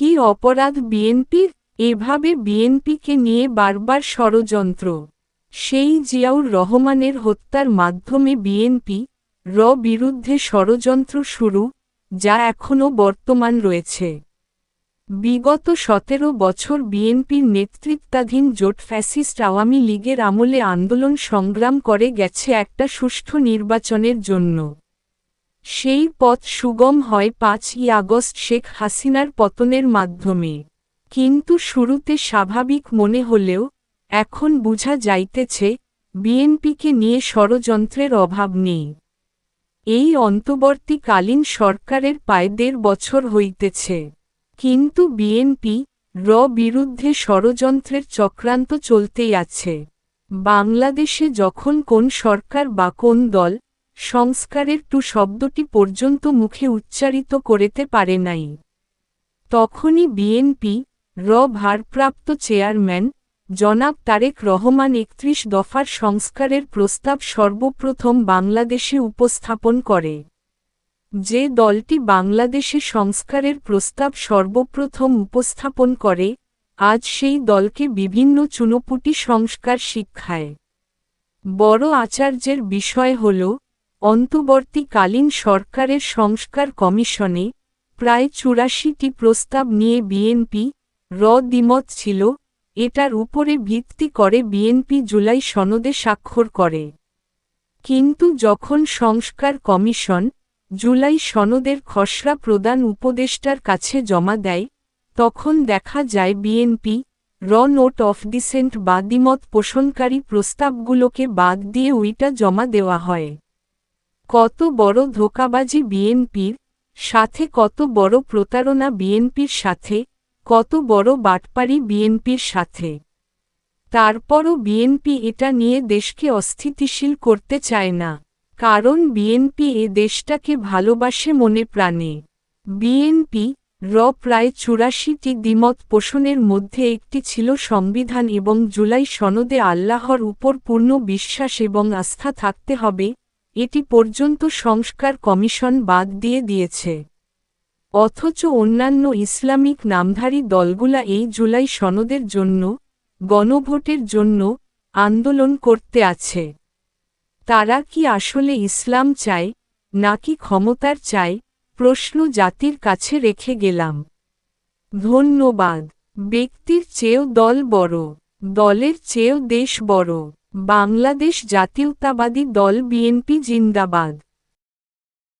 কি অপরাধ বিএনপির এভাবে বিএনপিকে নিয়ে বারবার ষড়যন্ত্র। সেই জিয়াউর রহমানের হত্যার মাধ্যমে বিএনপি র বিরুদ্ধে ষড়যন্ত্র শুরু, যা এখনও বর্তমান রয়েছে। বিগত সতেরো বছর বিএনপির নেতৃত্বাধীন জোট ফ্যাসিস্ট আওয়ামী লীগের আমলে আন্দোলন সংগ্রাম করে গেছে একটা সুষ্ঠু নির্বাচনের জন্য। সেই পথ সুগম হয় পাঁচই আগস্ট শেখ হাসিনার পতনের মাধ্যমে। কিন্তু শুরুতে স্বাভাবিক মনে হলেও, এখন বুঝা যাইতেছে, বিএনপিকে নিয়ে ষড়যন্ত্রের অভাব নেই। এই অন্তবর্তীকালীন সরকারের পায় দেড় বছর হইতেছে। কিন্তু বিএনপি র বিরুদ্ধে ষড়যন্ত্রের চক্রান্ত চলতেই আছে। বাংলাদেশে যখন কোন সরকার বা কোন দল সংস্কারের টু শব্দটি পর্যন্ত মুখে উচ্চারিত করেতে পারে নাই। তখনই বিএনপি র ভারপ্রাপ্ত চেয়ারম্যান, জনাব তারেক রহমান একত্রিশ দফার সংস্কারের প্রস্তাব সর্বপ্রথম বাংলাদেশে উপস্থাপন করে। যে দলটি বাংলাদেশে সংস্কারের প্রস্তাব সর্বপ্রথম উপস্থাপন করে, আজ সেই দলকে বিভিন্ন চুনোপুটি সংস্কার শিক্ষায়। বড় আচার্যের বিষয় হল অন্তবর্তীকালীন সরকারের সংস্কার কমিশনে প্রায় চুরাশিটি প্রস্তাব নিয়ে বিএনপি র দ্বিমত ছিল, এটার উপরে ভিত্তি করে বিএনপি জুলাই সনদে স্বাক্ষর করে। কিন্তু যখন সংস্কার কমিশন জুলাই সনদের খসড়া প্রদান উপদেষ্টার কাছে জমা দেয়, তখন দেখা যায় বিএনপি র নোট অফ ডিসেন্ট বা দ্বিমত পোষণকারী প্রস্তাবগুলোকে বাদ দিয়ে ওইটা জমা দেওয়া হয়। কত বড় ধোকাবাজি বিএনপির, সাথে কত বড় প্রতারণা বিএনপির সাথে, কত বড় বাটপারি বিএনপির সাথে। তারপরও বিএনপি এটা নিয়ে দেশকে অস্থিতিশীল করতে চায় না, কারণ বিএনপি এ দেশটাকে ভালোবাসে মনে প্রাণে। বিএনপি, র প্রায় চুরাশিটি দ্বিমত পোষণের মধ্যে একটি ছিল সংবিধান এবং জুলাই সনদে আল্লাহর উপর পূর্ণ বিশ্বাস এবং আস্থা থাকতে হবে এটি পর্যন্ত সংস্কার কমিশন বাদ দিয়ে দিয়েছে। অথচ অন্যান্য ইসলামিক নামধারী দলগুলা এই জুলাই সনদের জন্য, গণভোটের জন্য আন্দোলন করতে আছে। তারা কি আসলে ইসলাম চায়, নাকি ক্ষমতার চায়, প্রশ্ন জাতির কাছে রেখে গেলাম। ধন্যবাদ। ব্যক্তির চেয়েও দল বড়, দলের চেয়েও দেশ বড়। বাংলাদেশ জাতীয়তাবাদী দল বিএনপি জিন্দাবাদ।